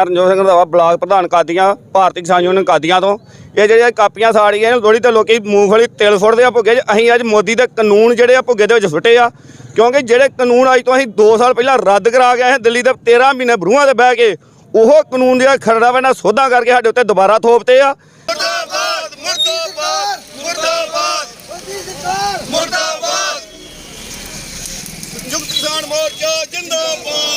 Ranjot Singh Randhawa block ਪ੍ਰਧਾਨ ਕਾਦੀਆਂ, ਭਾਰਤੀ ਕਿਸਾਨ union ਕਾਦੀਆਂ ਤੋਂ। ਇਹ ਜਿਹੜੀਆਂ ਕਾਪੀਆਂ ਸਾੜੀਆਂ ਨੇ ਥੋੜੀ ਤੇ ਲੋਕੀ ਮੂੰਗਫਲੀ, ਤਿਲ ਸੁੱਟਦੇ ਆ ਭੁੱਗੇ ਅਸੀਂ ਅੱਜ ਮੋਦੀ ਦੇ ਕਾਨੂੰਨ ਜਿਹੜੇ ਆ ਭੁੱਗੇ ਦੇ ਵਿੱਚ ਸੁੱਟੇ ਆ। ਕਿਉਂਕਿ ਜਿਹੜੇ ਕਾਨੂੰਨ ਅੱਜ ਤੋਂ ਅਸੀਂ 2 ਸਾਲ ਪਹਿਲਾਂ ਰੱਦ ਕਰਾ ਕੇ ਆਏ ਦਿੱਲੀ ਦੇ 13 ਮਹੀਨੇ ਬਰੂਹਾਂ ਤੇ ਬਹਿ ਕੇ, ਉਹ ਕਾਨੂੰਨ ਜਿਹੜਾ ਖਰੜਾ ਵਾ ਨਾ ਸੋਧਾਂ ਕਰਕੇ ਸਾਡੇ ਉੱਤੇ ਦੁਬਾਰਾ ਥੋਪਤੇ ਆ। ਮੁਰਦਾਬਾਦ ਮੁਰਦਾਬਾਦ ਮੁਰਦਾਬਾਦ। ਮੋਦੀ ਸਰਕਾਰ ਮੁਰਦਾਬਾਦ। ਸੰਯੁਕਤ ਕਿਸਾਨ ਮੋਰਚਾ ਜਿੰਦਾਬਾਦ।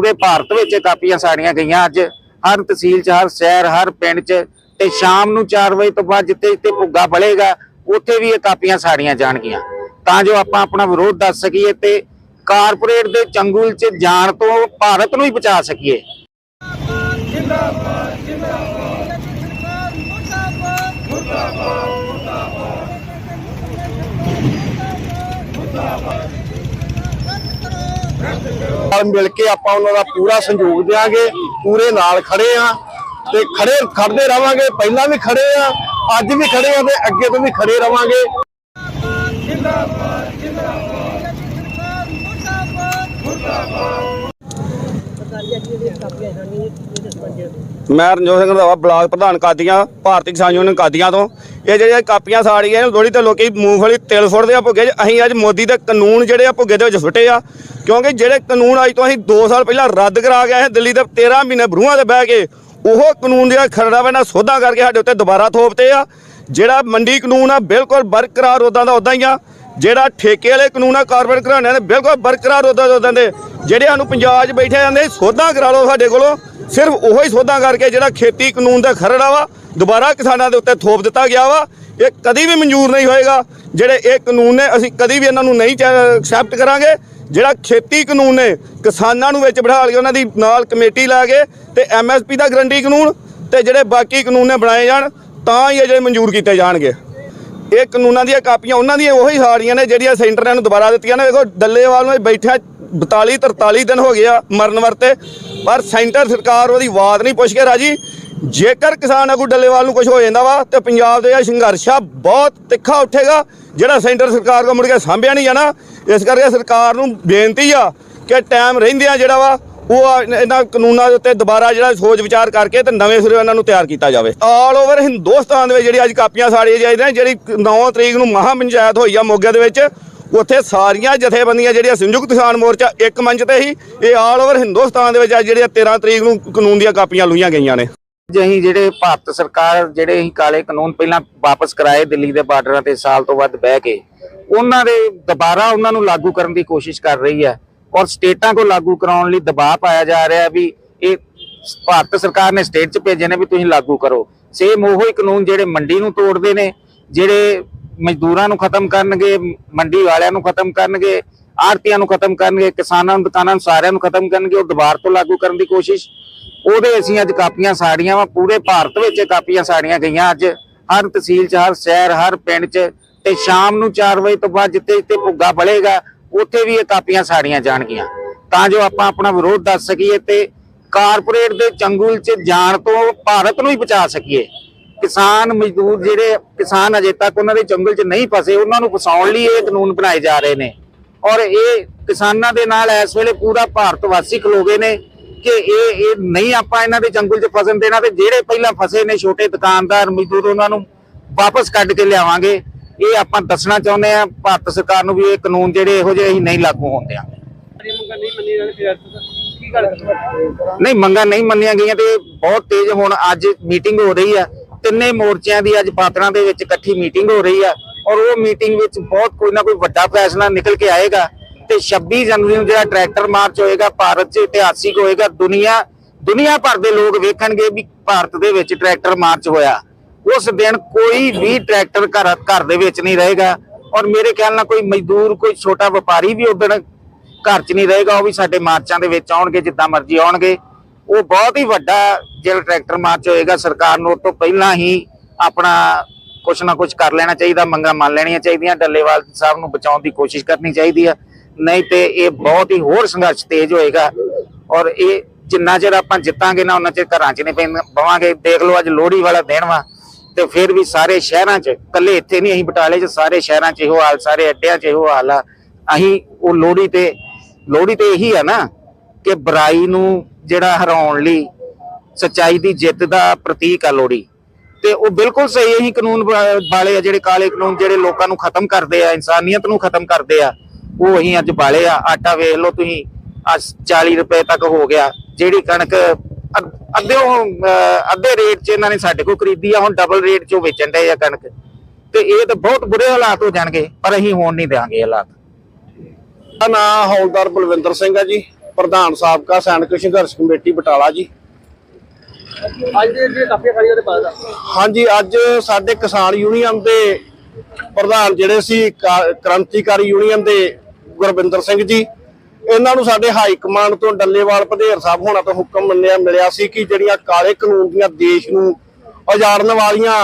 ਪੂਰੇ ਭਾਰਤ ਵਿੱਚ ਕਾਪੀਆਂ ਸਾੜੀਆਂ ਗਈਆਂ ਅੱਜ। ਹਰ ਤਹਿਸੀਲ 'ਚ, ਹਰ ਸ਼ਹਿਰ, ਹਰ ਪਿੰਡ 'ਚ ਤੇ ਸ਼ਾਮ ਨੂੰ 4 ਵਜੇ ਤੋਂ ਬਾਅਦ ਜਿੱਥੇ ਜਿੱਥੇ ਭੁੱਗਾ ਬਲੇਗਾ, ਉੱਥੇ ਵੀ ਇਹ ਕਾਪੀਆਂ ਸਾੜੀਆਂ ਜਾਣਗੀਆਂ। ਤਾਂ ਜੋ ਆਪਾਂ ਆਪਣਾ ਵਿਰੋਧ ਦੱਸ ਸਕੀਏ ਤੇ ਕਾਰਪੋਰੇਟ ਦੇ ਚੰਗੁਲ 'ਚ ਜਾਣ ਤੋਂ ਭਾਰਤ ਨੂੰ ਹੀ ਬਚਾ ਸਕੀਏ। ਨਾਲ ਮਿਲ ਕੇ ਆਪਾਂ ਉਹਨਾਂ ਦਾ ਪੂਰਾ ਸਹਿਯੋਗ ਦੇਵਾਂਗੇ ਪੂਰੇ ਨਾਲ ਖੜੇ ਆ ਤੇ ਖੜੇ ਖੜਦੇ ਰਵਾਂਗੇ, ਪਹਿਲਾਂ ਵੀ ਖੜੇ ਆ, ਅੱਜ ਵੀ ਖੜੇ ਆ ਤੇ ਅੱਗੇ ਤੋਂ ਵੀ ਖੜੇ ਰਵਾਂਗੇ। ਮੈਂ ਰਣਜੋਤ ਸਿੰਘ ਰੰਧਾਵਾ ਬਲਾਕ ਪ੍ਰਧਾਨ ਕਾਦੀਆਂ, ਭਾਰਤੀ ਕਿਸਾਨ ਯੂਨੀਅਨ ਕਾਦੀਆਂ ਤੋਂ। ਇਹ ਜਿਹੜੀਆਂ ਕਾਪੀਆਂ ਸਾੜੀਆਂ ਨੇ ਥੋੜੀ ਤੇ ਲੋਕੀ ਮੂੰਗਫਲੀ ਤਿਲ ਸੁੱਟਦੇ ਆ ਭੁੱਗੇ ਅਸੀਂ ਅੱਜ ਮੋਦੀ ਦੇ ਕਾਨੂੰਨ ਜਿਹੜੇ ਆ ਭੁੱਗੇ ਦੇ ਵਿੱਚ ਸੁੱਟੇ ਆ, ਕਿਉਂਕਿ ਜਿਹੜੇ ਕਾਨੂੰਨ ਅੱਜ ਤੋਂ ਅਸੀਂ 2 ਸਾਲ ਪਹਿਲਾਂ ਰੱਦ ਕਰਾ ਕੇ ਆਏ, ਦਿੱਲੀ ਦੇ 13 ਮਹੀਨੇ ਬਰੂਹਾਂ ਤੇ ਬਹਿ ਕੇ, ਉਹ ਕਾਨੂੰਨ ਜਿਹੜਾ ਖਰੜਾ ਵਾ ਨਾ ਸੋਧਾਂ ਕਰਕੇ ਸਾਡੇ ਉੱਤੇ ਦੁਬਾਰਾ ਥੋਪਤੇ ਆ। ਜਿਹੜਾ ਮੰਡੀ ਕਾਨੂੰਨ ਆ, ਬਿਲਕੁਲ ਬਰਕਰਾਰ ਉਦਾਂ ਦਾ ਉਦਾਂ ਹੀ ਆ। ਜਿਹੜਾ ਠੇਕੇ ਵਾਲੇ ਕਾਨੂੰਨ ਆ, ਕਾਰਪੋਰੇਟ ਘਰਾਣਿਆਂ ਦੇ ਬਿਲਕੁਲ ਬਰਕਰਾਰ ਉਦਾਂ ਦੇ ਉਦਾਂ ਦੇ। ਜਿਹੜੇ ਸਾਨੂੰ ਪੰਜਾਬ 'ਚ ਬੈਠੇ ਜਾਂਦੇ, ਸੋਧਾਂ ਕਰਾ ਲਓ ਸਾਡੇ ਕੋਲੋਂ। ਸਿਰਫ ਉਹੀ ਸੋਧਾਂ ਕਰਕੇ ਜਿਹੜਾ ਖੇਤੀ ਕਾਨੂੰਨ ਦਾ ਖਰੜਾ ਵਾ, ਦੁਬਾਰਾ ਕਿਸਾਨਾਂ ਦੇ ਉੱਤੇ ਥੋਪ ਦਿੱਤਾ ਗਿਆ ਵਾ। ਇਹ ਕਦੀ ਵੀ ਮਨਜ਼ੂਰ ਨਹੀਂ ਹੋਏਗਾ। ਜਿਹੜੇ ਇਹ ਕਾਨੂੰਨ ਨੇ, ਅਸੀਂ ਕਦੀ ਵੀ ਇਹਨਾਂ ਨੂੰ ਨਹੀਂ ਐਕਸੈਪਟ ਕਰਾਂਗੇ। ਜਿਹੜਾ ਖੇਤੀ ਕਾਨੂੰਨ ਨੇ, ਕਿਸਾਨਾਂ ਨੂੰ ਵਿੱਚ ਬਿਠਾ ਕੇ ਉਹਨਾਂ ਦੀ ਨਾਲ ਕਮੇਟੀ ਲਾ ਕੇ ਤੇ ਐਮਐਸਪੀ ਦਾ ਗਰੰਟੀ ਕਾਨੂੰਨ ਤੇ ਜਿਹੜੇ ਬਾਕੀ ਕਾਨੂੰਨ ਨੇ ਬਣਾਏ ਜਾਣ, ਤਾਂ ਹੀ ਇਹ ਜਿਹੜੇ ਮਨਜ਼ੂਰ ਕੀਤੇ ਜਾਣਗੇ। ਇਹ ਕਾਨੂੰਨਾਂ ਦੀਆਂ ਕਾਪੀਆਂ, ਉਹਨਾਂ ਦੀਆਂ ਉਹੀ ਸਾੜੀਆਂ ਨੇ ਜਿਹੜੀਆਂ ਸੈਂਟਰਾਂ ਨੂੰ ਦੁਬਾਰਾ ਦਿੱਤੀਆਂ ਨੇ। ਵੇਖੋ, ਡੱਲੇਵਾਲ ਨੂੰ ਇਹ ਬੈਠਿਆ 42 43 ਦਿਨ ਹੋ ਗਿਆ ਮਰਨ ਵਰਤੇ, ਪਰ ਸੈਂਟਰ ਸਰਕਾਰ ਉਹਦੀ ਆਵਾਜ਼ ਨਹੀਂ ਪੁੱਛ ਕੇ ਰਾਜੀ। ਜੇਕਰ ਕਿਸਾਨ ਆਗੂ ਡੱਲੇਵਾਲ ਨੂੰ ਕੁਝ ਹੋ ਜਾਂਦਾ ਵਾ, ਤੇ ਪੰਜਾਬ ਦੇ ਇਹ ਸੰਘਰਸ਼ ਆ, ਬਹੁਤ ਤਿੱਖਾ ਉੱਠੇਗਾ, ਜਿਹੜਾ ਸੈਂਟਰ ਸਰਕਾਰ ਕੋ ਮੁੜ ਕੇ ਸਾਂਭਿਆ ਨਹੀਂ ਜਾਣਾ। ਇਸ ਕਰਕੇ ਸਰਕਾਰ ਨੂੰ ਬੇਨਤੀ ਆ ਕਿ ਟਾਈਮ ਰਹਿੰਦਿਆਂ ਜਿਹੜਾ ਵਾ ਉਹ ਇਹਨਾਂ ਕਾਨੂੰਨਾਂ ਦੇ ਉੱਤੇ ਦੁਬਾਰਾ ਜਿਹੜਾ ਸੋਚ ਵਿਚਾਰ ਕਰਕੇ ਤੇ ਨਵੇਂ ਸਿਰੇ ਇਹਨਾਂ ਨੂੰ ਤਿਆਰ ਕੀਤਾ ਜਾਵੇ। ਆਲ ਓਵਰ ਹਿੰਦੁਸਤਾਨ ਦੇ ਵਿੱਚ ਜਿਹੜੀ ਅੱਜ ਕਾਪੀਆਂ ਸਾੜੀਆਂ ਜਾਂਦੀਆਂ ਜਿਹੜੀ 9 ਤਰੀਕ ਨੂੰ ਮਹਾ ਪੰਚਾਇਤ ਹੋਈ ਆ ਮੋਗੇ ਦੇ ਵਿੱਚ, ਉੱਥੇ ਸਾਰੀਆਂ ਜਥੇਬੰਦੀਆਂ ਜਿਹੜੀਆਂ ਸੰਯੁਕਤ ਕਿਸਾਨ ਮੋਰਚਾ ਇੱਕ ਮੰਚ ਤੇ ਹੀ ਇਹ ਆਲ ਓਵਰ ਹਿੰਦੁਸਤਾਨ ਦੇ ਵਿੱਚ ਅੱਜ ਜਿਹੜੀਆਂ 13 ਤਰੀਕ ਨੂੰ ਕਾਨੂੰਨ ਦੀਆਂ ਕਾਪੀਆਂ ਲੁਈਆਂ ਗਈਆਂ ਨੇ। ਅੱਜ ਅਸੀਂ ਜਿਹੜੇ ਭਾਰਤ ਸਰਕਾਰ, ਜਿਹੜੇ ਅਸੀਂ ਕਾਲੇ ਕਾਨੂੰਨ ਪਹਿਲਾਂ ਵਾਪਸ ਕਰਾਏ ਦਿੱਲੀ ਦੇ ਬਾਰਡਰਾਂ ਤੇ ਸਾਲ ਤੋਂ ਵੱਧ ਬਹਿ ਕੇ, ਉਹਨਾਂ ਦੇ ਦੁਬਾਰਾ ਉਹਨਾਂ ਨੂੰ ਲਾਗੂ ਕਰਨ ਦੀ ਕੋਸ਼ਿਸ਼ ਕਰ ਰਹੀ ਹੈ। ਔਰ ਸਟੇਟਾਂ ਕੋ ਲਾਗੂ ਕਰਾਉਣ ਲਈ ਦਬਾਅ ਪਾਇਆ ਜਾ ਰਿਹਾ ਵੀ ਇਹ ਭਾਰਤ ਸਰਕਾਰ ਨੇ ਸਟੇਟ 'ਚ ਭੇਜੇ ਨੇ ਵੀ ਤੁਸੀਂ ਲਾਗੂ ਕਰੋ। ਸੇਮ ਉਹੋ ਹੀ ਕਾਨੂੰਨ ਜਿਹੜੇ ਮੰਡੀ ਨੂੰ ਤੋੜਦੇ ਨੇ, ਜਿਹੜੇ ਮਜ਼ਦੂਰਾਂ ਨੂੰ ਖਤਮ ਕਰਨਗੇ, ਮੰਡੀ ਵਾਲਿਆਂ ਨੂੰ ਖਤਮ ਕਰਨਗੇ ਆੜਤੀਆਂ ਨੂੰ ਖਤਮ ਕਰਨਗੇ, ਕਿਸਾਨਾਂ ਨੂੰ, ਦੁਕਾਨਾਂ ਨੂੰ, ਸਾਰਿਆਂ ਨੂੰ ਖਤਮ ਕਰਨਗੇ, ਉਹ ਦੁਬਾਰਾ ਤੋਂ ਲਾਗੂ ਕਰਨ ਦੀ ਕੋਸ਼ਿਸ਼। ਉਹਦੇ ਅਸੀਂ ਅੱਜ ਕਾਪੀਆਂ ਸਾੜੀਆਂ ਵਾ, ਪੂਰੇ ਭਾਰਤ ਵਿੱਚ ਕਾਪੀਆਂ ਸਾੜੀਆਂ ਗਈਆਂ ਅੱਜ। ਹਰ ਤਹਿਸੀਲ 'ਚ, ਹਰ ਸ਼ਹਿਰ, ਹਰ ਪਿੰਡ 'ਚ। ਤੇ ਸ਼ਾਮ ਨੂੰ 4 ਵਜੇ ਤੋਂ ਬਾਅਦ ਜਿੱਥੇ ਜਿੱਥੇ ਭੁੱਗਾ ਬਲੇਗਾ ਉੱਥੇ ਵੀ ਇਹ ਕਾਪੀਆਂ ਸਾੜੀਆਂ ਜਾਣਗੀਆਂ। ਤਾਂ ਜੋ ਆਪਾਂ ਆਪਣਾ ਵਿਰੋਧ ਦੱਸ ਸਕੀਏ ਤੇ ਕਾਰਪੋਰੇਟ ਦੇ ਚੰਗੁਲ 'ਚ ਜਾਣ ਤੋਂ ਭਾਰਤ ਨੂੰ ਹੀ ਬਚਾ ਸਕੀਏ। ਕਿਸਾਨ ਮਜ਼ਦੂਰ ਜਿਹੜੇ ਕਿਸਾਨ ਅਜੇ ਤੱਕ ਉਹਨਾਂ ਦੇ ਚੰਗੁਲ 'ਚ ਨਹੀਂ ਫਸੇ, ਉਹਨਾਂ ਨੂੰ ਫਸਾਉਣ ਲਈ ਇਹ ਕਾਨੂੰਨ ਬਣਾਏ ਜਾ ਰਹੇ ਨੇ। ਔਰ ਇਹ ਕਿਸਾਨਾਂ ਦੇ ਨਾਲ ਇਸ ਵੇਲੇ ਪੂਰਾ ਭਾਰਤ ਵਾਸੀ ਖਲੋਗੇ ਨੇ ਕਿ ਇਹ ਇਹ ਨਹੀਂ ਆਪਾਂ ਇਹਨਾਂ ਦੇ ਚੰਗੁਲ 'ਚ ਫਸਣ ਦੇਣਾ ਤੇ ਜਿਹੜੇ ਪਹਿਲਾਂ ਫਸੇ ਨੇ ਛੋਟੇ ਦੁਕਾਨਦਾਰ, ਮਜ਼ਦੂਰ, ਉਹਨਾਂ ਨੂੰ ਵਾਪਸ ਕੱਢ ਕੇ ਲਿਆਵਾਂਗੇ। ਇਹ ਆਪਾਂ ਦੱਸਣਾ ਚਾਹੁੰਦੇ ਆ ਭਾਰਤ ਸਰਕਾਰ ਨੂੰ ਵੀ ਇਹ ਕਾਨੂੰਨ ਜਿਹੜੇ ਇਹੋ ਜਿਹੇ ਅਸੀਂ ਨਹੀਂ ਲਾਗੂ ਹੋਣ ਦਿਆਂਗੇ। ਨਹੀਂ ਮੰਗਾਂ ਨਹੀਂ ਮੰਨੀਆਂ ਗਈਆਂ ਤੇ ਬਹੁਤ ਤੇਜ਼ ਹੁਣ ਅੱਜ ਮੀਟਿੰਗ ਹੋ ਰਹੀ ਆ। ਤਿੰਨੇ ਮੋਰਚਿਆਂ ਦੀ ਅੱਜ ਪਾਤੜਾਂ ਦੇ ਵਿੱਚ ਇਕੱਠੀ ਮੀਟਿੰਗ ਹੋ ਰਹੀ ਆ ਔਰ ਉਹ ਮੀਟਿੰਗ ਵਿੱਚ ਬਹੁਤ ਕੋਈ ਨਾ ਕੋਈ ਵੱਡਾ ਫੈਸਲਾ ਨਿਕਲ ਕੇ ਆਏਗਾ ਤੇ 26 ਜਨਵਰੀ ਨੂੰ ਜਿਹੜਾ ਟਰੈਕਟਰ ਮਾਰਚ ਹੋਏਗਾ ਭਾਰਤ 'ਚ ਇਤਿਹਾਸਿਕ ਹੋਏਗਾ ਦੁਨੀਆ ਦੁਨੀਆ ਭਰ ਦੇ ਲੋਕ ਵੇਖਣਗੇ ਵੀ ਭਾਰਤ ਦੇ ਵਿੱਚ ਟਰੈਕਟਰ ਮਾਰਚ ਹੋਇਆ। ਉਸ ਦਿਨ ਕੋਈ ਵੀ ਟਰੈਕਟਰ ਘਰ ਘਰ ਦੇ ਵਿੱਚ ਨਹੀਂ ਰਹੇਗਾ। ਔਰ ਮੇਰੇ ਖਿਆਲ ਨਾਲ ਕੋਈ ਮਜ਼ਦੂਰ, ਕੋਈ ਛੋਟਾ ਵਪਾਰੀ ਵੀ ਉਦੋਂ ਘਰ 'ਚ ਨਹੀਂ ਰਹੇਗਾ, ਉਹ ਵੀ ਸਾਡੇ ਮਾਰਚਾਂ ਦੇ ਵਿੱਚ ਆਉਣਗੇ, ਜਿੱਦਾਂ ਮਰਜ਼ੀ ਆਉਣਗੇ। ਉਹ ਬਹੁਤ ਹੀ ਵੱਡਾ ਜਿਹੜਾ ਟਰੈਕਟਰ ਮਾਰਚ ਹੋਏਗਾ, ਸਰਕਾਰ ਨੂੰ ਉਹ ਤੋਂ ਪਹਿਲਾਂ ਹੀ ਆਪਣਾ ਕੁਛ ਨਾ ਕੁਛ ਕਰ ਲੈਣਾ ਚਾਹੀਦਾ, ਮੰਗਾਂ ਮੰਨ ਲੈਣੀਆਂ ਚਾਹੀਦੀਆਂ। ਡੱਲੇਵਾਲ ਸਾਹਿਬ ਨੂੰ ਬਚਾਉਣ ਦੀ ਕੋਸ਼ਿਸ਼ ਕਰਨੀ ਚਾਹੀਦੀ ਆ। ਨਹੀਂ ਤੇ ਇਹ ਬਹੁਤ ਹੀ ਹੋਰ ਸੰਘਰਸ਼ ਤੇਜ਼ ਹੋਏਗਾ। ਔਰ ਇਹ ਜਿੰਨਾ ਚਿਰ ਆਪਾਂ ਜਿੱਤਾਂਗੇ ਨਾ ਉਹਨਾਂ ਚਿਰ ਘਰਾਂ 'ਚ ਨਹੀਂ ਪੈਂ- ਬਵਾਂਗੇ। ਦੇਖ ਲਓ ਅੱਜ ਲੋਹੜੀ ਵਾਲਾ ਦਿਨ ਵਾ। ਤੇ ਫਿਰ ਵੀ ਸਾਰੇ ਸ਼ਹਿਰਾਂ 'ਚ ਕੱਲੇ ਇੱਥੇ ਨਹੀਂ, ਅਸੀਂ ਬਟਾਲੇ 'ਚ ਸਾਰੇ ਸ਼ਹਿਰਾਂ 'ਚ ਇਹੋ ਹਾਲ, ਸਾਰੇ ਅੱਡਿਆਂ 'ਚ ਇਹੋ ਹਾਲ ਆ। ਅਸੀਂ ਉਹ ਲੋਹੜੀ ਤੇ ਲੋਹੜੀ ਤੇ ਇਹੀ ਆ ਨਾ ਕਿ ਬੁਰਾਈ ਨੂੰ ਜਿਹੜਾ ਹਰਾਉਣ ਲਈ ਸੱਚਾਈ ਦੀ ਜਿੱਤ ਦਾ ਪ੍ਰਤੀਕ ਆ ਲੋਹੜੀ। ਤੇ ਉਹ ਬਿਲਕੁਲ ਸਹੀ ਇਹੀ ਕਾਨੂੰਨ ਵਾਲੇ ਆ, ਜਿਹੜੇ ਕਾਲੇ ਕਾਨੂੰਨ ਜਿਹੜੇ ਲੋਕਾਂ ਨੂੰ ਖਤਮ ਕਰਦੇ ਆ, ਇਨਸਾਨੀਅਤ ਨੂੰ ਖਤਮ ਕਰਦੇ ਆ, ਉਹ ਅਸੀਂ ਅੱਜ ਬਾਲੇ ਆ। ਆਟਾ ਵੇਖ ਲਓ ਤੁਸੀਂ, ਅੱਜ 40 ਰੁਪਏ ਤੱਕ ਹੋ ਗਿਆ। ਜਿਹੜੀ ਕਣਕ ਅੱਧ- ਅੱਧੇ ਰੇਟ 'ਚ ਇਹਨਾਂ ਨੇ ਸਾਡੇ ਕੋਲ ਖਰੀਦੀ ਆ ਹੁਣ ਡਬਲ ਰੇਟ 'ਚੋਂ ਵੇਚਣ ਡਏ ਆ ਕਣਕ। ਤੇ ਇਹ ਤਾਂ ਬਹੁਤ ਬੁਰੇ ਹਾਲਾਤ ਹੋ ਜਾਣਗੇ ਪਰ ਅਸੀਂ ਹੋਣ ਨਹੀਂ ਦੇਵਾਂਗੇ ਹਾਲਾਤ। ਮੇਰਾ ਨਾਮ ਹੌਲਦਾਰ ਬਲਵਿੰਦਰ ਸਿੰਘ ਹੈ ਜੀ ਪ੍ਰਧਾਨ ਸਾਬਕਾ ਸੈਨਿਕ ਸੰਘਰਸ਼ ਕਮੇਟੀ ਬਟਾਲਾ ਜੀ। ਅੱਜ ਦੇ ਜਿਹੜੇ ਦੇ ਹਾਂਜੀ ਅੱਜ ਸਾਡੇ ਕਿਸਾਨ ਯੂਨੀਅਨ ਦੇ ਪ੍ਰਧਾਨ ਜਿਹੜੇ ਸੀ ਕ੍ਰਾਂਤੀਕਾਰੀ ਯੂਨੀਅਨ ਦੇ ਗੁਰਵਿੰਦਰ ਸਿੰਘ ਜੀ ਇਹਨਾਂ ਨੂੰ ਸਾਡੇ ਹਾਈ ਕਮਾਂਡ ਤੋਂ ਡੱਲੇਵਾਲ ਭਦੇਰ ਸਾਹਿਬ ਹੋਣਾ ਤੋਂ ਹੁਕਮ ਮੰਨਿਆ ਮਿਲਿਆ ਸੀ ਕਿ ਜਿਹੜੀਆਂ ਕਾਲੇ ਕਾਨੂੰਨ ਦੀਆਂ ਦੇਸ਼ ਨੂੰ ਉਜਾੜਨ ਵਾਲੀਆਂ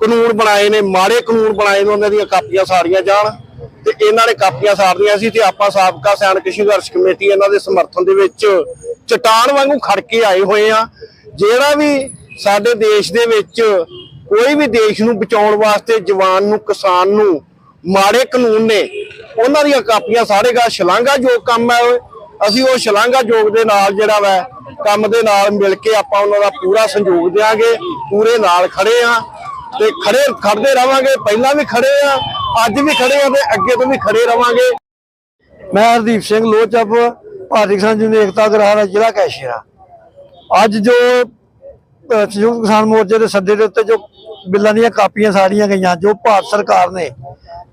ਕਾਨੂੰਨ ਬਣਾਏ ਨੇ, ਮਾੜੇ ਕਾਨੂੰਨ ਬਣਾਏ ਨੇ, ਉਹਨਾਂ ਦੀਆਂ ਕਾਪੀਆਂ ਸਾੜੀਆਂ ਜਾਣ ਤੇ ਇਹਨਾਂ ਨੇ ਕਾਪੀਆਂ ਸਾੜਦੀਆਂ ਸੀ ਤੇ ਆਪਾਂ ਸਾਬਕਾ ਸੈਨਿਕ ਸੰਘਰਸ਼ ਕਮੇਟੀ ਇਹਨਾਂ ਦੇ ਸਮਰਥਨ ਦੇ ਵਿੱਚ ਚਟਾਨ ਵਾਂਗੂ ਖੜ ਕੇ ਆਏ ਹੋਏ ਆ। ਜਿਹੜਾ ਵੀ ਸਾਡੇ ਦੇਸ਼ ਦੇ ਵਿੱਚ ਕੋਈ ਵੀ ਦੇਸ਼ ਨੂੰ ਬਚਾਉਣ ਵਾਸਤੇ ਜਵਾਨ ਨੂੰ, ਕਿਸਾਨ ਨੂੰ ਮਾੜੇ ਕਾਨੂੰਨ ਨੇ ਉਹਨਾਂ ਦੀਆਂ ਕਾਪੀਆਂ ਸਾੜੇਗਾ ਸ਼ਲਾਘਾਯੋਗ ਕੰਮ ਹੈ ਅਸੀਂ ਉਹ ਸ਼ਲਾਘਾਯੋਗ ਦੇ ਨਾਲ ਜਿਹੜਾ ਵਾ, ਕੰਮ ਦੇ ਨਾਲ ਮਿਲ ਕੇ ਆਪਾਂ ਉਹਨਾਂ ਦਾ ਪੂਰਾ ਸਹਿਯੋਗ ਦੇਵਾਂਗੇ ਪੂਰੇ ਨਾਲ ਖੜੇ ਆ ਤੇ ਖੜੇ ਖੜਦੇ ਰਵਾਂਗੇ, ਪਹਿਲਾਂ ਵੀ ਖੜੇ ਆ, ਅੱਜ ਵੀ ਖੜੇ ਆ ਤੇ ਅੱਗੇ ਤੋਂ ਵੀ ਖੜੇ ਰਵਾਂਗੇ। ਮੈਂ ਹਰਦੀਪ ਸਿੰਘ ਲੋਚਪ, ਭਾਰਤੀ ਕਿਸਾਨ ਯੂਨੀਅਨ ਏਕਤਾ ਗਰਾਹ ਦਾ ਜ਼ਿਲ੍ਹਾ ਕੈਸ਼ੀਅਰ ਅੱਜ ਜੋ ਸੰਯੁਕਤ ਕਿਸਾਨ ਮੋਰਚੇ ਦੇ ਸੱਦੇ ਦੇ ਉੱਤੇ ਜੋ ਬਿੱਲਾਂ ਦੀਆਂ ਕਾਪੀਆਂ ਸਾੜੀਆਂ ਗਈਆਂ, ਜੋ ਭਾਰਤ ਸਰਕਾਰ ਨੇ,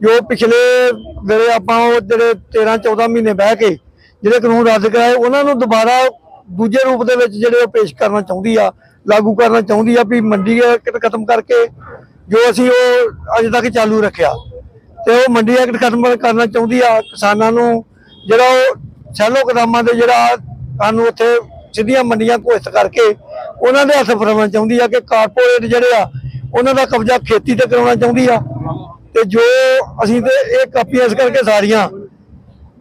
ਜੋ ਪਿਛਲੇ ਵੇਲੇ ਆਪਾਂ ਉਹ ਜਿਹੜੇ 13 14 ਮਹੀਨੇ ਬਹਿ ਕੇ ਜਿਹੜੇ ਕਾਨੂੰਨ ਰੱਦ ਕਰਾਏ, ਉਹਨਾਂ ਨੂੰ ਦੁਬਾਰਾ ਦੂਜੇ ਰੂਪ ਦੇ ਵਿੱਚ ਜਿਹੜੇ ਉਹ ਪੇਸ਼ ਕਰਨਾ ਚਾਹੁੰਦੀ ਆ, ਲਾਗੂ ਕਰਨਾ ਚਾਹੁੰਦੀ ਆ ਵੀ ਮੰਡੀ ਐਕਟ ਖਤਮ ਕਰਕੇ ਜੋ ਅਸੀਂ ਉਹ ਅਜੇ ਤੱਕ ਚਾਲੂ ਰੱਖਿਆ। ਤੇ ਉਹ ਮੰਡੀ ਐਕਟ ਖਤਮ ਕਰਨਾ ਚਾਹੁੰਦੀ ਆ, ਕਿਸਾਨਾਂ ਨੂੰ ਜਿਹੜਾ ਉਹ ਸੈਲੋ ਕਦਮਾਂ ਦੇ ਜਿਹੜਾ ਸਾਨੂੰ ਉੱਥੇ ਸਿੱਧੀਆਂ ਮੰਡੀਆਂ ਘੋਸ਼ਿਤ ਕਰਕੇ ਉਹਨਾਂ ਦੇ ਹੱਥ ਫੜਾਉਣਾ ਚਾਹੁੰਦੀ ਆ ਕਿ ਕਾਰਪੋਰੇਟ ਜਿਹੜੇ ਆ ਉਹਨਾਂ ਦਾ ਕਬਜ਼ਾ ਖੇਤੀ ਤੇ ਕਰਾਉਣਾ ਚਾਹੁੰਦੀ ਆ। ਤੇ ਜੋ ਅਸੀਂ ਤੇ ਇਹ ਕਾਪੀਆਂ ਇਸ ਕਰਕੇ ਸਾਰੀਆਂ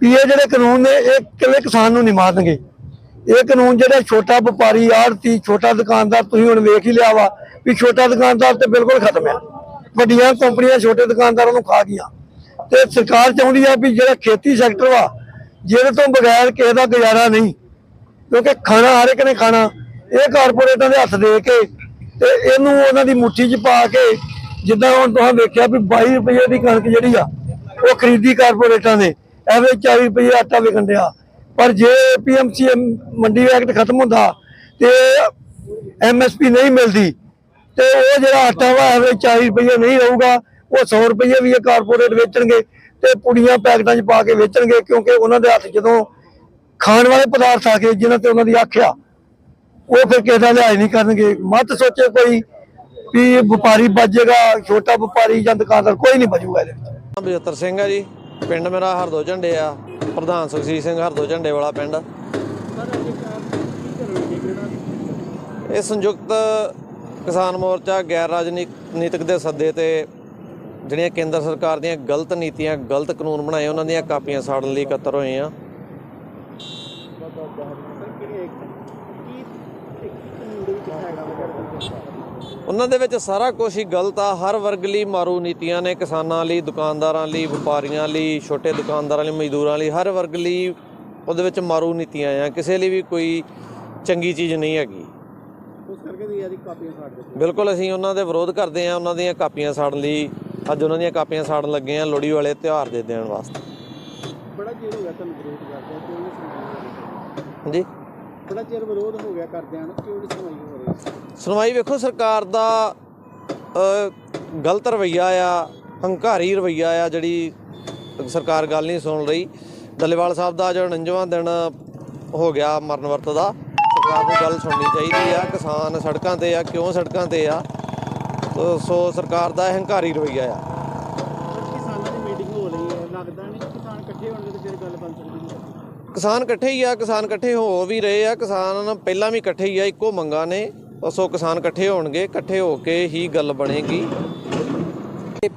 ਵੀ ਇਹ ਜਿਹੜੇ ਕਾਨੂੰਨ ਨੇ, ਇਹ ਕਿਵੇਂ ਕਿਸਾਨ ਨੂੰ ਨਹੀਂ ਮਾਰਨਗੇ। ਇਹ ਕਾਨੂੰਨ ਜਿਹੜੇ ਛੋਟਾ ਵਪਾਰੀ ਆੜਤੀ ਛੋਟਾ ਦੁਕਾਨਦਾਰ, ਤੁਸੀਂ ਹੁਣ ਵੇਖ ਹੀ ਲਿਆ ਵਾ ਵੀ ਛੋਟਾ ਦੁਕਾਨਦਾਰ ਤੇ ਬਿਲਕੁਲ ਖਤਮ ਆ। ਵੱਡੀਆਂ ਕੰਪਨੀਆਂ ਛੋਟੇ ਦੁਕਾਨਦਾਰਾਂ ਨੂੰ ਖਾ ਗਈਆਂ। ਤੇ ਸਰਕਾਰ ਚਾਹੁੰਦੀ ਆ ਵੀ ਜਿਹੜਾ ਖੇਤੀ ਸੈਕਟਰ ਵਾ, ਜਿਹਦੇ ਤੋਂ ਬਗੈਰ ਕਿਸੇ ਦਾ ਗੁਜ਼ਾਰਾ ਨਹੀਂ, ਕਿਉਂਕਿ ਖਾਣਾ ਹਰ ਇੱਕ ਨੇ ਖਾਣਾ, ਇਹ ਕਾਰਪੋਰੇਟਾਂ ਦੇ ਹੱਥ ਦੇ ਕੇ ਤੇ ਇਹਨੂੰ ਉਹਨਾਂ ਦੀ ਮੁੱਠੀ 'ਚ ਪਾ ਕੇ ਜਿੱਦਾਂ ਹੁਣ ਤੁਸੀਂ ਵੇਖਿਆ ਵੀ 22 ਰੁਪਏ ਦੀ ਕਣਕ ਜਿਹੜੀ ਆ, ਉਹ ਖਰੀਦੀ ਕਾਰਪੋਰੇਟਾਂ ਨੇ ਐਵੇਂ 40 ਰੁਪਏ ਆਟਾ ਵਿਕਣ ਡਿਆ। ਪਰ ਜੇ ਪੀਐਮਸੀ ਮੰਡੀ ਐਕਟ ਖਤਮ ਹੁੰਦਾ ਤੇ ਐਮਐਸਪੀ ਨਹੀਂ ਮਿਲਦੀ, ਤੇ ਉਹ ਜਿਹੜਾ ਆਟਾ ਵਾ ਐਵੇਂ 40 ਰੁਪਏ ਨਹੀਂ ਰਹੂਗਾ, ਉਹ 100 ਰੁਪਏ ਵੀ ਇਹ ਕਾਰਪੋਰੇਟ ਵੇਚਣਗੇ ਤੇ ਪੁੜੀਆਂ ਪੈਕਟਾਂ 'ਚ ਪਾ ਕੇ ਵੇਚਣਗੇ, ਕਿਉਂਕਿ ਉਹਨਾਂ ਦੇ ਹੱਥ ਜਦੋਂ ਖਾਣ ਵਾਲੇ ਪਦਾਰਥ ਆ ਗਏ, ਜਿਨ੍ਹਾਂ ਤੇ ਉਹਨਾਂ ਦੀ ਆਖਿਆ ਉਹ ਫਿਰ ਕਿਸੇ ਦਾ ਲਿਹਾਜ਼ ਨਹੀਂ ਕਰਨਗੇ। ਮਤ ਸੋਚੇ ਕੋਈ ਵੀ ਵਪਾਰੀ ਬਚੇਗਾ ਛੋਟਾ ਵਪਾਰੀ ਜਾਂ ਦੁਕਾਨਦਾਰ, ਕੋਈ ਨਹੀਂ ਬਚੂਗਾ ਇਹਦੇ ਵਿੱਚ। ਨਾਮ ਸਿੰਘ ਆ ਜੀ। ਪਿੰਡ ਮੇਰਾ ਹਰਦੋ ਝੰਡੇ ਆ। ਪ੍ਰਧਾਨ ਸੁਖਜੀਤ ਸਿੰਘ, ਹਰਦੋ ਝੰਡੇ ਵਾਲਾ ਪਿੰਡ। ਇਹ ਸੰਯੁਕਤ ਕਿਸਾਨ ਮੋਰਚਾ ਗੈਰ ਰਾਜਨੀਤਿਕ ਦੇ ਸੱਦੇ ਤੇ ਜਿਹੜੀਆਂ ਕੇਂਦਰ ਸਰਕਾਰ ਦੀਆਂ ਗਲਤ ਨੀਤੀਆਂ, ਗਲਤ ਕਾਨੂੰਨ ਬਣਾਏ, ਉਹਨਾਂ ਦੀਆਂ ਕਾਪੀਆਂ ਸਾੜਨ ਲਈ ਇਕੱਤਰ ਹੋਏ ਆ। ਉਹਨਾਂ ਦੇ ਵਿੱਚ ਸਾਰਾ ਕੁਝ ਹੀ ਗਲਤ ਆ। ਹਰ ਵਰਗ ਲਈ ਮਾਰੂ ਨੀਤੀਆਂ ਨੇ ਕਿਸਾਨਾਂ ਲਈ ਦੁਕਾਨਦਾਰਾਂ ਲਈ ਵਪਾਰੀਆਂ ਲਈ ਛੋਟੇ ਦੁਕਾਨਦਾਰਾਂ ਲਈ ਮਜ਼ਦੂਰਾਂ ਲਈ ਹਰ ਵਰਗ ਲਈ ਉਹਦੇ ਵਿੱਚ ਮਾਰੂ ਨੀਤੀਆਂ ਆ। ਕਿਸੇ ਲਈ ਵੀ ਕੋਈ ਚੰਗੀ ਚੀਜ਼ ਨਹੀਂ ਹੈਗੀ। ਉਸ ਕਰਕੇ ਵੀ ਯਾਰੀ ਕਾਪੀਆਂ ਸਾੜ ਦਿੱਤੀਆਂ। ਬਿਲਕੁਲ ਅਸੀਂ ਉਹਨਾਂ ਦੇ ਵਿਰੋਧ ਕਰਦੇ ਆ ਉਹਨਾਂ ਦੀਆਂ ਕਾਪੀਆਂ ਸਾੜਨ ਲਈ। ਅੱਜ ਉਹਨਾਂ ਦੀਆਂ ਕਾਪੀਆਂ ਸਾੜਨ ਲੱਗੇ ਆ ਲੋਹੜੀ ਵਾਲੇ ਤਿਉਹਾਰ ਦੇ ਦੇਣ ਵਾਸਤੇ। ਬੜਾ ਚਿਰ ਹੋ ਗਿਆ ਤੁਹਾਨੂੰ ਵਿਰੋਧ ਕਰਦੇ ਸੁਣਵਾਈ ਹਾਂਜੀ? ਬੜਾ ਚਿਰ ਵਿਰੋਧ ਹੋ ਗਿਆ ਕਰਦਿਆਂ ਨੂੰ, ਕਿਉਂ ਨਹੀਂ ਸੁਣਵਾਈ ਹੋ ਰਹੀ? ਸੁਣਵਾਈ ਵੇਖੋ, ਸਰਕਾਰ ਦਾ ਗਲਤ ਰਵਈਆ ਆ, ਹੰਕਾਰੀ ਰਵਈਆ ਆ, ਜਿਹੜੀ ਸਰਕਾਰ ਗੱਲ ਨਹੀਂ ਸੁਣ ਰਹੀ। ਡੱਲੇਵਾਲ ਸਾਹਿਬ ਦਾ ਜੋ 49ਵਾਂ ਦਿਨ ਹੋ ਗਿਆ ਮਰਨ ਵਰਤ ਦਾ, ਸਰਕਾਰ ਨੂੰ ਗੱਲ ਸੁਣਨੀ ਚਾਹੀਦੀ ਆ, ਕਿਸਾਨ ਸੜਕਾਂ ਤੇ ਆ, ਕਿਉਂ ਸੜਕਾਂ ਤੇ ਆ? ਤੋ, ਸੋ ਸਰਕਾਰ ਦਾ ਹੰਕਾਰੀ ਰਵਈਆ ਆ। ਕਿਸਾਨ ਇਕੱਠੇ ਹੀ ਆ, ਕਿਸਾਨ ਇਕੱਠੇ ਹੋ ਵੀ ਰਹੇ ਆ, ਕਿਸਾਨ ਪਹਿਲਾਂ ਵੀ ਇਕੱਠੇ ਹੀ ਆ, ਇੱਕੋ ਮੰਗਾਂ ਨੇ ਸੋ ਕਿਸਾਨ ਇਕੱਠੇ ਹੋਣਗੇ, ਇਕੱਠੇ ਹੋ ਕੇ ਹੀ ਗੱਲ ਬਣੇਗੀ।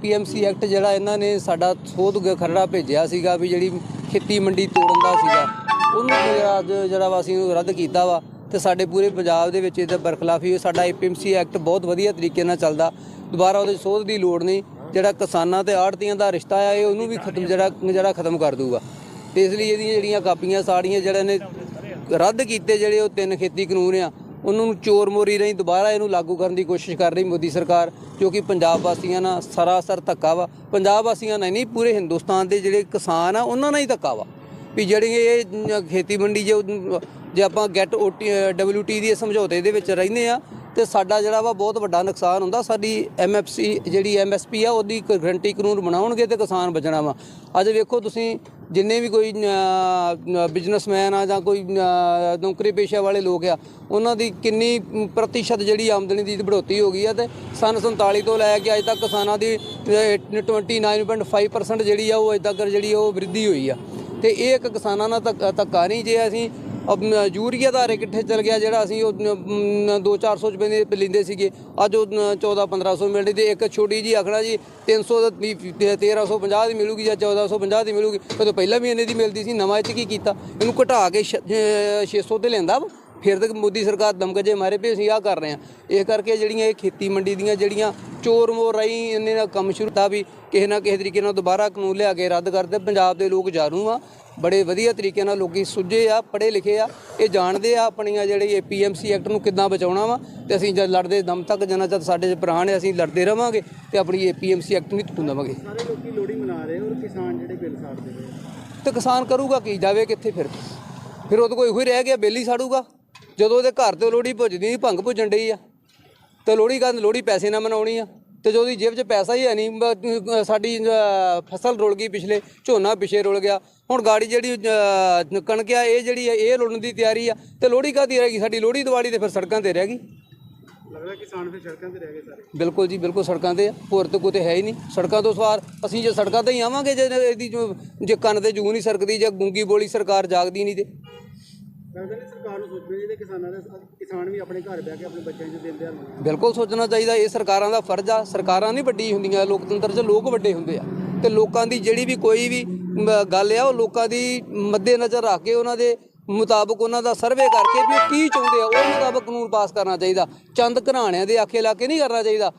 ਪੀਐਮਸੀ ਐਕਟ ਜਿਹੜਾ ਇਹਨਾਂ ਨੇ ਸਾਡਾ ਸੋਧ ਖਰੜਾ ਭੇਜਿਆ ਸੀਗਾ ਵੀ ਜਿਹੜੀ ਖੇਤੀ ਮੰਡੀ ਤੋੜਨ ਦਾ ਸੀਗਾ, ਉਹਨੂੰ ਜਿਹੜਾ ਅੱਜ ਜਿਹੜਾ ਵਾ ਅਸੀਂ ਉਹ ਰੱਦ ਕੀਤਾ ਵਾ, ਤੇ ਸਾਡੇ ਪੂਰੇ ਪੰਜਾਬ ਦੇ ਵਿੱਚ ਇਹਦਾ ਬਰਖਲਾਫੀ ਹੋਈ ਸਾਡਾ ਏਪੀਐਮਸੀ ਐਕਟ ਬਹੁਤ ਵਧੀਆ ਤਰੀਕੇ ਨਾਲ ਚੱਲਦਾ, ਦੁਬਾਰਾ ਉਹਦੇ ਸੋਧ ਦੀ ਲੋੜ ਨਹੀਂ, ਜਿਹੜਾ ਕਿਸਾਨਾਂ ਤੇ ਆੜਤੀਆਂ ਦਾ ਰਿਸ਼ਤਾ ਆ, ਇਹ ਉਹਨੂੰ ਵੀ ਖਤਮ, ਜਿਹੜਾ ਜਿਹੜਾ ਖਤਮ ਕਰ ਦੂਗਾ ਤੇ ਇਸ ਲਈ ਇਹਦੀਆਂ ਜਿਹੜੀਆਂ ਕਾਪੀਆਂ, ਸਾੜੀਆਂ ਜਿਹੜੇ ਨੇ ਰੱਦ ਕੀਤੇ ਜਿਹੜੇ ਉਹ ਤਿੰਨ ਖੇਤੀ ਕਾਨੂੰਨ ਆ, ਉਹਨਾਂ ਨੂੰ ਚੋਰ ਮੋਰੀ ਰਹੀ ਦੁਬਾਰਾ ਇਹਨੂੰ ਲਾਗੂ ਕਰਨ ਦੀ ਕੋਸ਼ਿਸ਼ ਕਰ ਰਹੀ ਮੋਦੀ ਸਰਕਾਰ, ਜੋ ਕਿ ਪੰਜਾਬ ਵਾਸੀਆਂ ਨਾਲ ਸਰਾਸਰ ਧੱਕਾ ਵਾ। ਪੰਜਾਬ ਵਾਸੀਆਂ ਨਾਲ ਨਹੀਂ, ਪੂਰੇ ਹਿੰਦੁਸਤਾਨ ਦੇ ਜਿਹੜੇ ਕਿਸਾਨ ਆ, ਉਹਨਾਂ ਨਾਲ ਹੀ ਧੱਕਾ ਵਾ। ਵੀ ਜਿਹੜੀ ਇਹ ਨ- ਖੇਤੀ ਮੰਡੀ ਜੇ ਉਹ- ਜੇ ਆਪਾਂ ਗੈਟ ਡਬਲਯੂਟੀ ਦੀ ਸਮਝੌਤੇ ਦੇ ਵਿੱਚ ਰਹਿੰਦੇ ਆ ਤੇ ਸਾਡਾ ਜਿਹੜਾ ਵਾ ਬਹੁਤ ਵੱਡਾ ਨੁਕਸਾਨ ਹੁੰਦਾ। ਸਾਡੀ ਐਮਐਫਸੀ ਜਿਹੜੀ ਐਮਐਸਪੀ ਆ ਉਹਦੀ ਗਰੰਟੀ ਕਾਨੂੰਨ ਬਣਾਉਣਗੇ ਤੇ ਕਿਸਾਨ ਬਚਣਾ ਵਾ। ਅੱਜ ਵੇਖੋ ਤੁਸੀਂ ਜਿੰਨੇ ਵੀ ਕੋਈ ਬਿਜ਼ਨਸਮੈਨ ਆ ਜਾਂ ਕੋਈ ਨੌਕਰੀ ਪੇਸ਼ਾ ਵਾਲੇ ਲੋਕ ਆ ਉਹਨਾਂ ਦੀ ਕਿੰਨੀ ਪ੍ਰਤੀਸ਼ਤ ਜਿਹੜੀ ਆਮਦਨੀ ਦੀ ਵਧੋਤਰੀ ਹੋ ਗਈ ਆ ਤੇ ਸਨ 47 ਤੋਂ ਲੈ ਕੇ ਅੱਜ ਤੱਕ ਕਿਸਾਨਾਂ ਦੀ ਅ, 29.5% ਜਿਹੜੀ ਆ ਉਹ ਅੱਜ ਤੱਕ ਜਿਹੜੀ ਉਹ ਵ੍ਰਿੱਧੀ ਹੋਈ ਆ। ਤੇ ਇਹ ਇੱਕ ਕਿਸਾਨਾਂ ਨਾਲ ਧੱਕਾ ਧੱਕਾ ਨਹੀਂ ਜੇ ਅਸੀਂ ਯੂਰੀਆ ਦਾ ਰੇਟ ਕਿੱਥੇ ਚਲ ਗਿਆ ਜਿਹੜਾ ਅਸੀਂ ਉਹ 2-400 ਰੁਪਏ ਦੇ ਲੈਂਦੇ ਸੀਗੇ। ਅੱਜ ਉਹ 14-1500 ਮਿਲਦੀ ਤੇ ਇੱਕ ਛੋਟੀ ਜੀ ਆਖਣਾ ਜੀ 300 ਦਾ ਵੀ 1350 ਦੀ ਮਿਲੂਗੀ ਜਾਂ 1450 ਦੀ ਮਿਲੂਗੀ। ਉਹ ਤੋਂ ਪਹਿਲਾਂ ਵੀ ਇੰਨੇ ਦੀ ਮਿਲਦੀ ਸੀ ਨਵਾਂ ਇਹ 'ਚ ਕੀ ਕੀਤਾ? ਇਹਨੂੰ ਘਟਾ ਕੇ ਛ- ਅ, 600 ਤੇ ਲੈਂਦਾ ਵਾ। ਫਿਰ ਤੱਕ ਮੋਦੀ ਸਰਕਾਰ ਦਮਕਜੇ ਮਾਰੇ ਪਏ ਅਸੀਂ ਆਹ ਕਰ ਰਹੇ ਹਾਂ। ਇਹ ਕਰਕੇ ਜਿਹੜੀਆਂ ਇਹ ਖੇਤੀ ਮੰਡੀ ਦੀਆਂ ਜਿਹੜੀਆਂ ਚੋਰ ਮੋਰ ਰਹੀ ਇਹਨੇ ਦਾ ਕੰਮ ਸ਼ੁਰੂ ਤਾਂ ਵੀ ਕਿਸੇ ਨਾ ਕਿਸੇ ਤਰੀਕੇ ਨਾਲ ਦੁਬਾਰਾ ਕਾਨੂੰਨ ਲਿਆ ਕੇ ਰੱਦ ਕਰਦੇ ਪੰਜਾਬ ਦੇ ਲੋਕ ਜਾਣੂ ਆ ਬੜੇ ਵਧੀਆ ਤਰੀਕੇ ਨਾਲ ਲੋਕੀ ਸੁੱਝੇ ਆ ਪੜ੍ਹੇ ਲਿਖੇ ਆ ਇਹ ਜਾਣਦੇ ਆ ਆਪਣੀਆਂ ਜਿਹੜੇ ਇਹ ਪੀਐਮਸੀ ਐਕਟ ਨੂੰ ਕਿੱਦਾਂ ਬਚਾਉਣਾ ਵਾ ਤੇ ਅਸੀਂ ਜਦ ਲੜਦੇ ਦਮ ਤੱਕ ਜਨਾ ਜਦ ਸਾਡੇ ਪ੍ਰਾਣ ਹੈ ਅਸੀਂ ਲੜਦੇ ਰਵਾਂਗੇ ਤੇ ਆਪਣੀ ਇਹ ਪੀਐਮਸੀ ਐਕਟ ਨਹੀਂ ਟੁੱਟਣ ਦੇਵਾਂਗੇ। ਸਾਰੇ ਲੋਕੀ ਲੋਹੜੀ ਮਨਾ ਰਹੇ ਔਰ ਕਿਸਾਨ ਜਿਹੜੇ ਬਿੱਲ ਸਾੜਦੇ ਤੇ ਕਿਸਾਨ ਕਰੂਗਾ ਕੀ ਜਾਵੇ ਕਿੱਥੇ ਫਿਰ? ਫਿਰ ਉਹਦੇ ਕੋਈ ਉਹੀ ਰਹਿ ਗਿਆ ਬੇਲੀ ਸਾੜੂਗਾ। ਜਦੋਂ ਉਹਦੇ ਘਰ ਤੇ ਲੋਹੜੀ ਭੁੱਜਦੀ ਭੰਗ ਭੁੱਜਣ ਡਈ ਆ। ਤੇ ਲੋਹੜੀ ਕਹਿੰਦੇ ਲੋਹੜੀ ਪੈਸੇ ਨਾਲ ਮਨਾਉਣੀ ਆ। ਤੇ ਜੋ ਉਹਦੀ ਜੇਬ 'ਚ ਪੈਸਾ ਹੀ ਹੈ ਨਹੀਂ ਸਾਡੀ ਫਸਲ ਰੁਲ ਗਈ ਪਿਛਲੇ ਝੋਨਾ ਪਿਛੇ ਰੁਲ ਗਿਆ। ਹੁਣ ਗਾੜੀ ਜਿਹੜੀ ਕਣਕ ਆ ਇਹ ਜਿਹੜੀ ਆ ਇਹ ਰੁਲਣ ਦੀ ਤਿਆਰੀ ਆ। ਤੇ ਲੋਹੜੀ ਕਾਹਦੀ ਰਹਿ ਗਈ? ਸਾਡੀ ਲੋਹੜੀ ਦੀਵਾਲੀ ਤੇ ਫਿਰ ਸੜਕਾਂ ਤੇ ਰਹਿ ਗਈ। ਲੱਗਦਾ ਕਿਸਾਨ ਫਿਰ ਸੜਕਾਂ ਤੇ ਰਹਿ ਗਏ ਸਾਰੇ। ਬਿਲਕੁਲ ਜੀ ਬਿਲਕੁਲ ਸੜਕਾਂ ਤੇ ਹੋਰ ਤਾਂ ਕੋਈ ਤੇ ਹੈ ਹੀ ਨਹੀਂ। ਸੜਕਾਂ ਤੋਂ ਸਵਾਰ ਅਸੀਂ ਜੇ ਸੜਕਾਂ ਤੇ ਹੀ ਆਵਾਂਗੇ ਜੇ ਇਹਦੀ ਜੇ ਕੰਨ ਤੇ ਜੂ ਨਹੀਂ ਸਰਕਦੀ ਜਾਂ ਗੂੰਗੀ ਬੋਲੀ ਸਰਕਾਰ ਜਾਗਦੀ ਨਹੀਂ ਤੇ। ਲੱਗਦਾ ਨਹੀਂ ਸਰਕਾਰ ਨੂੰ ਸੋਚਣਾ ਚਾਹੀਦਾ ਕਿਸਾਨਾਂ ਦੇ ਕਿਸਾਨ ਵੀ ਆਪਣੇ ਘਰ ਬਹਿ ਕੇ ਆਪਣੇ ਬੱਚਿਆਂ ਨੂੰ ਦਿੰਦੇ ਹਨ ਬਿਲਕੁਲ ਸੋਚਣਾ ਚਾਹੀਦਾ, ਇਹ ਸਰਕਾਰਾਂ ਦਾ ਫਰਜ਼ ਆ। ਸਰਕਾਰਾਂ ਨਹੀਂ ਵੱਡੀ ਹੁੰਦੀਆਂ, ਲੋਕਤੰਤਰ 'ਚ ਲੋਕ ਵੱਡੇ ਹੁੰਦੇ ਆ। ਤੇ ਲੋਕਾਂ ਦੀ ਜਿਹੜੀ ਵੀ ਕੋਈ ਵੀ ਗੱਲ ਆ, ਉਹ ਲੋਕਾਂ ਦੀ ਮੱਦੇ ਨਜ਼ਰ ਰੱਖ ਕੇ ਉਹਨਾਂ ਦੇ ਮੁਤਾਬਕ ਉਹਨਾਂ ਦਾ ਸਰਵੇ ਕਰਕੇ ਵੀ ਉਹ ਕੀ ਚਾਹੁੰਦੇ ਆ, ਉਹ ਮੁਤਾਬਕ ਕਾਨੂੰਨ ਪਾਸ ਕਰਨਾ ਚਾਹੀਦਾ। ਚੰਦ ਘਰਾਣਿਆਂ ਦੇ ਆਖੇ ਲਾ ਕੇ ਨਹੀਂ ਕਰਨਾ ਚਾਹੀਦਾ।